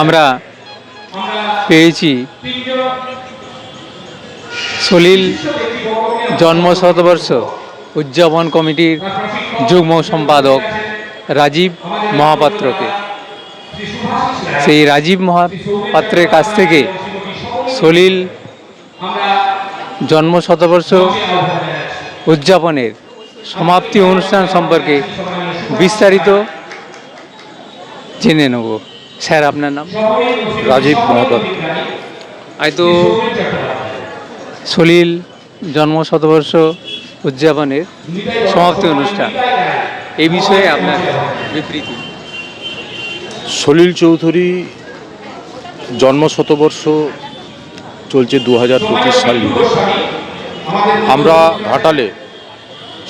আমরা পেয়েছি। সলিল জন্ম শতবর্ষ উদযাপন কমিটির যুগ্ম সম্পাদক রাজীব মহাপাত্রকে। সেই রাজীব মহাপাত্রের কাছ থেকে সলিল জন্ম শতবর্ষ উদযাপনের সমাপ্তি অনুষ্ঠান সম্পর্কে বিস্তারিত জেনে নেব। স্যার আপনার নাম? রাজীব মহাপাত্র হয়তো সলিল জন্ম শতবর্ষ উদযাপনের সমাপ্তি অনুষ্ঠান। এই বিষয়ে আপনার বিবৃতি। সলিল চৌধুরী জন্ম শতবর্ষ চলছে দু হাজার পঁচিশ সাল আমরা ঘাটালে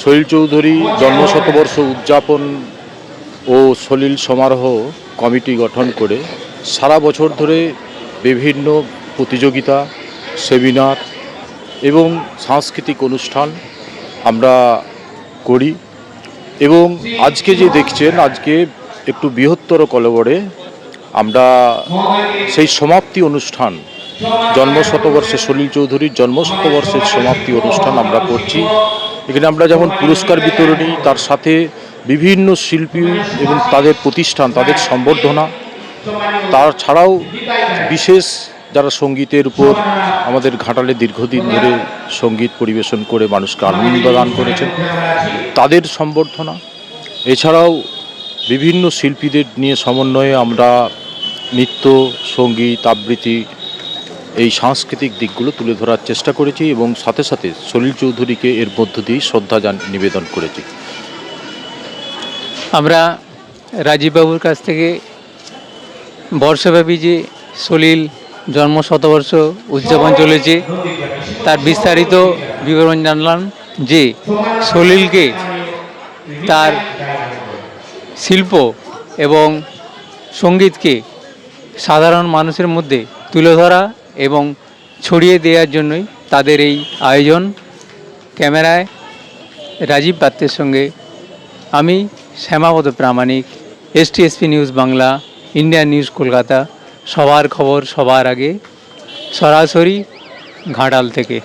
সলিল চৌধুরী জন্ম শতবর্ষ উদযাপন ও সলিল সমারোহ কমিটি গঠন করে সারা বছর ধরে বিভিন্ন প্রতিযোগিতা, সেমিনার এবং সাংস্কৃতিক অনুষ্ঠান আমরা করি এবং আজকে যে দেখছেন, আজকে একটু বৃহত্তর কলবরে আমরা সেই সমাপ্তি অনুষ্ঠান, জন্মশতবর্ষে সলিল চৌধুরীর জন্মশতবর্ষের সমাপ্তি অনুষ্ঠান আমরা করছি। এখানে আমরা যেমন পুরস্কার বিতরণী, তার সাথে বিভিন্ন শিল্পী এবং তাদের প্রতিষ্ঠান, তাদের সম্বর্ধনা। তাছাড়াও বিশেষ যারা সঙ্গীতের উপর আমাদের ঘাটালে দীর্ঘদিন ধরে সংগীত পরিবেশন করে মানুষকে আনন্দ দান করেছেন, তাদের সম্বর্ধনা। এছাড়াও বিভিন্ন শিল্পীদের নিয়ে সমন্বয়ে আমরা নৃত্য, সংগীত, আবৃত্তি এই সাংস্কৃতিক দিকগুলো তুলে ধরার চেষ্টা করেছি এবং সাথে সাথে সলিল চৌধুরীকে এর মধ্য দিয়েই শ্রদ্ধা জান, নিবেদন করেছি। আমরা রাজীববাবুর কাছ থেকে বর্ষব্যাপী যে সলিল জন্ম শতবর্ষ উদযাপন চলেছে, তার বিস্তারিত বিবরণ জানলাম যে সলিলকে তার শিল্প এবং সঙ্গীতকে সাধারণ মানুষের মধ্যে তুলে ধরা এবং ছড়িয়ে দেওয়ার জন্যই তাদের এই আয়োজন। ক্যামেরায় রাজীব পাত্রের সঙ্গে আমি Shyamapada Pramanik STSP news Bangla Indian news Kolkata সবার খবর সবার আগে, সরাসরি ঘাটাল থেকে।